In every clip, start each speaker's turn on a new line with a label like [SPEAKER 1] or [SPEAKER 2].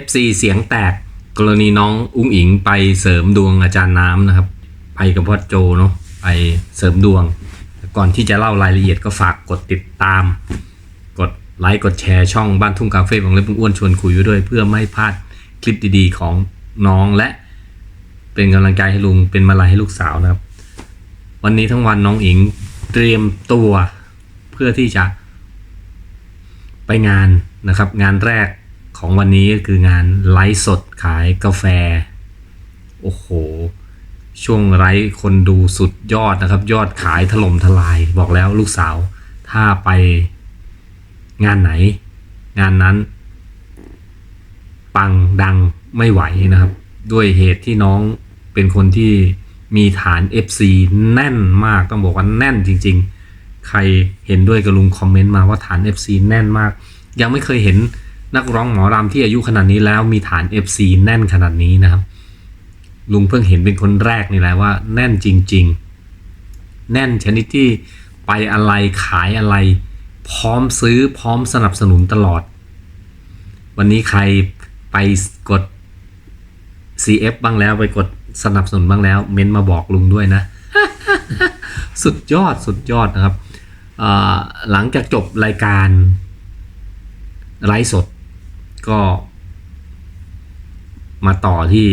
[SPEAKER 1] FC เสียงแตกกรณีน้องอุ้งอิงไปเสริมดวงอาจารย์น้ำนะครับ ไปกับพ่อโจเนาะไปเสริมดวง ก่อนที่จะเล่ารายละเอียดก็ฝากกดติดตาม กดไลค์กดแชร์ช่องบ้านทุ่งคาเฟ่ของเล็บอ้วนชวนคุยด้วย เพื่อไม่พลาดคลิปดีๆของน้องและเป็นกำลังใจให้ลุงเป็นมาลัยให้ลูกสาวนะครับ วันนี้ทั้งวันน้องอิงเตรียมตัวเพื่อที่จะไปงานนะครับ งานแรก ของวันนี้ก็คืองานไลฟ์สดขายกาแฟ โอ้โห ช่วงไลฟ์คนดูสุดยอดนะครับ ยอดขายถล่มทลาย บอกแล้วลูกสาว ถ้าไปงานไหน งานนั้น ปังดังไม่ไหวนะครับ ด้วยเหตุที่น้องเป็นคนที่มีฐาน FC แน่นมากต้องบอกว่าแน่นจริง ๆ ใครเห็นด้วยกับลุงคอมเมนต์มาว่าฐาน FC แน่นมาก ยังไม่เคยเห็น นักร้องหมอรำที่อายุขนาดนี้แล้วมีฐาน FC แน่นขนาดนี้นะครับ ลุงเพิ่งเห็นเป็นคนแรกนี่แหละว่าแน่นจริง ๆ แน่นชนิดที่ไปอะไรขายอะไร พร้อมซื้อพร้อมสนับสนุนตลอด วันนี้ใครไปกด CF บ้างแล้วไปกดสนับสนุนบ้างแล้ว เม้นมาบอกลุงด้วยนะ สุดยอดสุดยอดนะครับหลังจากจบรายการไลฟ์สด ก็มาต่อที่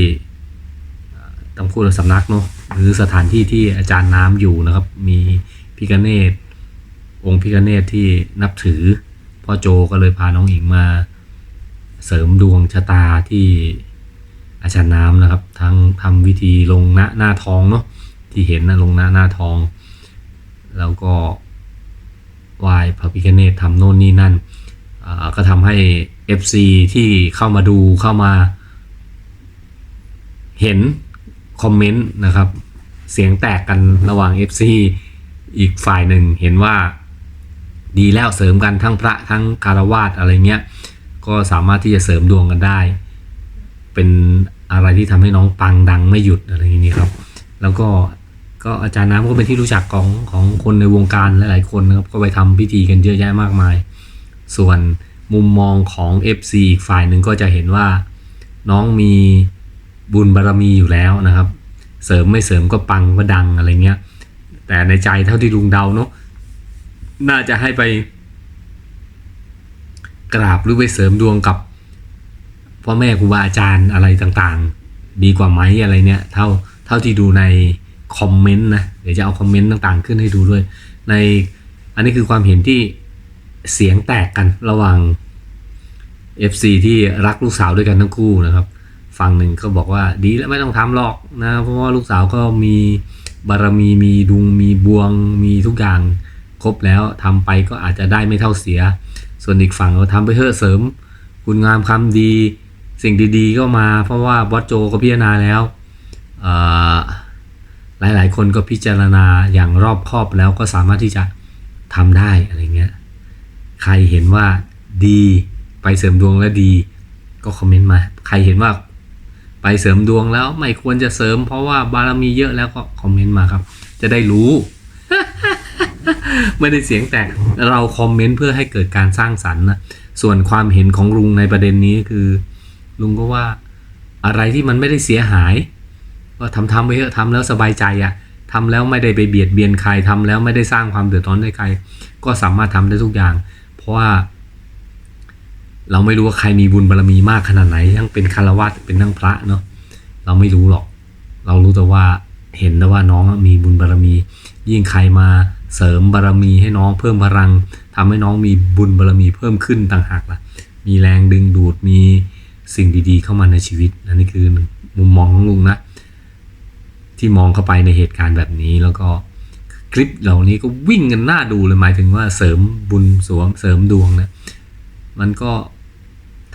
[SPEAKER 1] ต้องพูดว่าสำนักเนาะหรือสถานที่ที่อาจารย์น้ำอยู่นะครับ มีพิกเนตองค์พิกเนตที่นับถือ พ่อโจก็เลยพาน้องอิงมาเสริมดวงชะตาที่อาจารย์น้ำนะครับ ทั้งทำวิธีลงหน้าหน้าทองเนาะที่เห็นนะลงหน้าหน้าทอง แล้วก็ไหว้พระพิฆเนศทำโน่นนี่นั่นก็ทำให้ FC ที่เข้ามาดูเข้ามา เห็นคอมเมนต์นะครับ เสียงแตกกันระหว่าง FC อีกฝ่ายหนึ่งเห็นว่าดีแล้วเสริมกันทั้งพระทั้งคารวาสอะไรเงี้ย ก็สามารถที่จะเสริมดวงกันได้ เป็นอะไรที่ทำให้น้องปังดังไม่หยุดอะไรอย่างนี้ครับ แล้วก็ก็อาจารย์น้ำก็เป็นที่รู้จักของของคนในวงการหลายๆคนนะครับ ก็ไปทำพิธีกันเยอะแยะมากมาย ส่วน มุมมองของ FC อีกฝ่ายหนึ่งก็จะเห็นว่า น้องมีบุญบารรมีอยู่แล้วนะครับ เสริมไม่เสริมก็ปังก็ดังอะไรเงี้ย แต่ในใจเท่าที่ลุงเดาเนาะน่าจะให้ไป กราบหรือไปเสริมดวงกับพ่อแม่ครูบาอาจารย์อะไรต่างๆ ดีกว่าไหมอะไรเนี่ย เท่าเท่าที่ดูในคอมเมนต์นะเดี๋ยวจะเอาคอมเมนต์ต่างๆ ขึ้นให้ดูด้วย ในอันนี้คือความเห็นที่เสียงแตกกันระหว่าง FC ที่รักลูกสาวด้วยกันทั้งคู่นะครับ ฝั่งหนึ่งก็บอกว่าดีแล้วไม่ต้องทำหรอกนะ เพราะว่าลูกสาวก็มีบารมีมีดุงมีบวงมีทุกอย่างครบแล้วทำไปก็อาจจะได้ไม่เท่าเสีย ส่วนอีกฝั่งเราทำไปเพื่อเสริม คุณงามความดี สิ่งดีๆก็มา เพราะว่าบอสโจก็พิจารณาแล้วหลายๆ คนก็พิจารณาอย่างรอบคอบแล้วก็สามารถที่จะทำได้อะไรเงี้ย ใครเห็นว่าดี ไปเสริมดวงแล้วดี ก็คอมเมนต์มา ใครเห็นว่าไปเสริมดวงแล้วไม่ควรจะเสริม เพราะว่าบารมีเยอะแล้วก็คอมเมนต์มาครับ จะได้รู้ ไม่ได้เสียงแตกเราคอมเมนต์เพื่อให้เกิดการสร้างสรรค์นะส่วนความเห็นของลุงในประเด็นนี้คือ ลุงก็ว่าอะไรที่มันไม่ได้เสียหาย ก็ทำทำไปเถอะทำแล้วสบายใจอะทำแล้วไม่ได้ไปเบียดเบียนใครทำแล้วไม่ได้สร้างความเดือดร้อนให้ใคร ก็สามารถทำได้ทุกอย่าง เพราะว่า เราไม่รู้ว่าใครมีบุญบารรมีมากขนาดไหน ทั้งเป็นคารวะเป็นทั้งพระเนาะเราไม่รู้หรอก เรารู้แต่ว่าเห็นแต่ว่าน้องมีบุญบารรมี ยิ่งใครมาเสริมบารรมีให้น้องเพิ่มพลังทำให้น้องมีบุญบารรมีเพิ่มขึ้นต่างหากล่ะ มีแรงดึงดูดมีสิ่งดีๆ เข้ามาในชีวิตอันนี้คือมุมมองของลุงนะที่มองเข้าไปในเหตุการณ์แบบนี้แล้วก็คลิปเหล่านี้ก็วิ่งกันหน้าดูเลยหมายถึงว่าเสริมบุญสวมเสริมดวงนะมันก็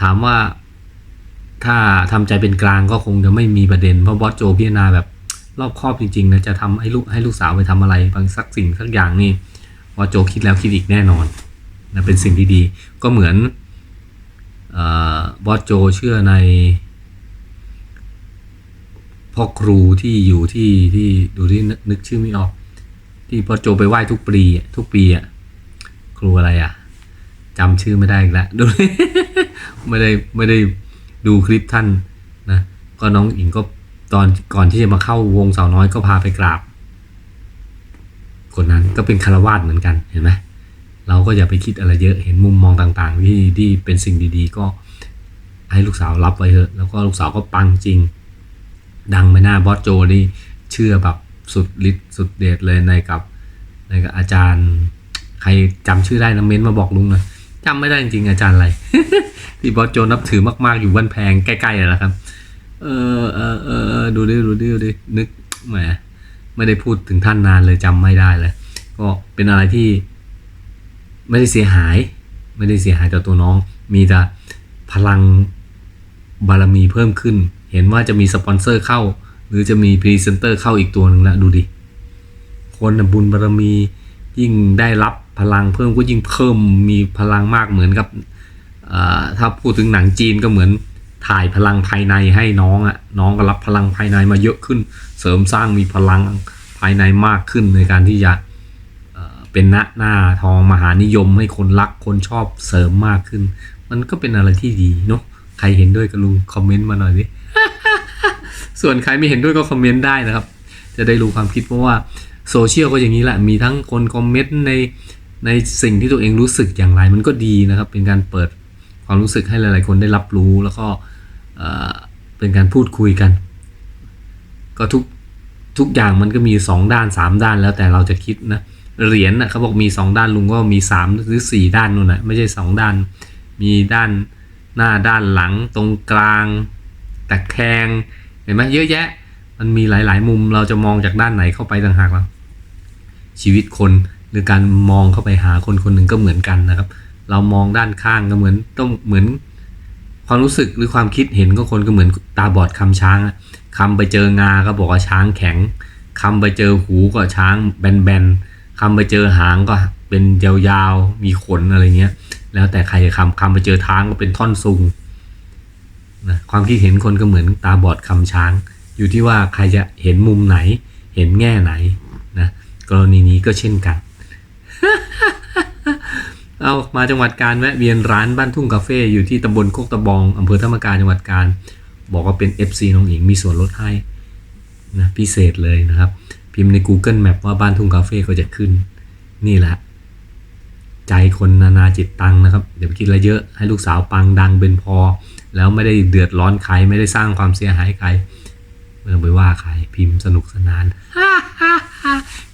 [SPEAKER 1] ถามว่าถ้าทำใจเป็นกลางก็คงจะไม่มีประเด็น เพราะบอสโจพิจารณาแบบรอบครอบจริงๆนะจะทำให้ลูกให้ลูกสาวไปทำอะไรบางสักสิ่งสักอย่างนี่บอสโจคิดแล้วคิดอีกแน่นอนนะเป็นสิ่งที่ดี ก็เหมือนออบอสโจเชื่อในพ่อครูที่อยู่ที่ที่ดูที่นึกชื่อไม่ออก ที่พ่อโจไปไหว้ทุกปีอะทุกปีอะครูอะไรอะ จำชื่อไม่ได้อีกแล้วดูไม่ได้ไม่ได้ดูคลิปท่านนะก็น้องอิงก็ตอนก่อนที่จะมาเข้าวงสาวน้อยก็พาไปกราบ คนนั้นก็เป็นคารวาสเหมือนกันเห็นไหมเราก็อย่าไปคิดอะไรเยอะเห็นมุมมองต่างๆที่ที่เป็นสิ่งดีๆ ก็ให้ลูกสาวรับไว้เถอะแล้วก็ลูกสาวก็ปังจริง ดังไปหน้าบอสโจนี่เชื่อแบบสุดฤทธิ์สุดเดชเลยในกับในกับอาจารย์ ใครจำชื่อได้นะเม้นมาบอกลุงหนะ จำไม่ได้จริงๆอาจารย์อะไร ที่บอสโจนับถือมาก ๆ อยู่บ้านแพงใกล้ๆนั่นแหละครับ เออเออเออดูดิดูดิดูดินึกแหมไม่ได้พูดถึงท่านนานเลยจำไม่ได้เลย ก็เป็นอะไรที่ไม่ได้เสียหาย ไม่ได้เสียหายต่อตัวน้อง มีแต่พลังบารมีเพิ่มขึ้น เห็นว่าจะมีสปอนเซอร์เข้า หรือจะมีพรีเซนเตอร์เข้าอีกตัวหนึ่งล้วดูดิคนบุญบารมียิ่งได้รับ พลังเพิ่มก็ยิ่งเพิ่มมีพลังมากเหมือนกับถ้าพูดถึงหนังจีนก็เหมือนถ่ายพลังภายในให้น้องอะ่ะน้องก็รับพลังภายในมาเยอะขึ้น เสริมสร้างมีพลังภายในมากขึ้นในการที่จะเอ่อเป็นหน้าหน้าทองมหานิยมให้คนรักคนชอบเสริมมากขึ้น มันก็เป็นอะไรที่ดีเนาะใครเห็นด้วยกับลุงคอมเมนต์มาหน่อยดิส่วนใครไม่เห็นด้วยก็คอมเมนต์ได้นะครับ จะได้รู้ความคิดเพราะว่าโซเชียลก็อย่างนี้แหละมีทั้งคนคอมเมนต์ใน ในสิ่งที่ตัวเองรู้สึกอย่างไรมันก็ดีนะครับ เป็นการเปิดความรู้สึกให้หลาย ๆ คนได้รับรู้แล้วก็เป็นการพูดคุยกัน ก็ทุกทุกอย่างมันก็มีสองด้านสามด้านแล้วแต่เราจะคิดนะเหรียญน่ะเขาบอกมีสองด้านลุงก็มีสามหรือสี่ด้านนู่นนะไม่ใช่สองด้าน มีด้านหน้าด้านหลังตรงกลางตะแคงเห็นไหมเยอะแยะ มันมีหลาย ๆ มุมเราจะมองจากด้านไหนเข้าไปต่างหากแล้วชีวิตคน หรือการมองเข้าไปหาคนคนหนึ่งก็เหมือนกันนะครับ เรามองด้านข้างก็เหมือนต้องเหมือน ความรู้สึกหรือความคิดเห็นก็คนก็เหมือนตาบอดคำช้างอะคำไปเจองาก็บอกว่าช้างแข็งคำไปเจอหูก็ช้างแบนๆคำไปเจอหางก็เป็นยาวๆมีขนอะไรเงี้ย แล้วแต่ใครจะคำคำไปเจอทางก็เป็นท่อนซุงนะความคิดเห็นคนก็เหมือนตาบอดคำช้าง อยู่ที่ว่าใครจะเห็นมุมไหน เห็นแง่ไหนนะกรณีนี้ก็เช่นกัน เอามาจังหวัดการแวะเวียนร้านบ้านทุ่งคาเฟ่อยู่ที่ตำบลโคกตะบองอำเภอธรรมการจังหวัดการ บอกว่าเป็น FC น้องหญิงมีส่วนลดให้นะพิเศษเลยนะครับ พิมพ์ใน Google Map ว่าบ้านทุ่งคาเฟ่ก็จะขึ้น นี่แหละ ใจคนนานาจิตตังนะครับเดี๋ยวคิดอะไรเยอะให้ลูกสาวปังดังเป็นพอ แล้วไม่ได้เดือดร้อนใครไม่ได้สร้างความเสียหายใคร ไม่ต้องไปว่าใครพิมพ์สนุกสนาน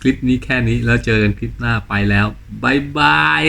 [SPEAKER 1] คลิปนี้แค่นี้แล้วเจอกันคลิปหน้าไปแล้วบายบาย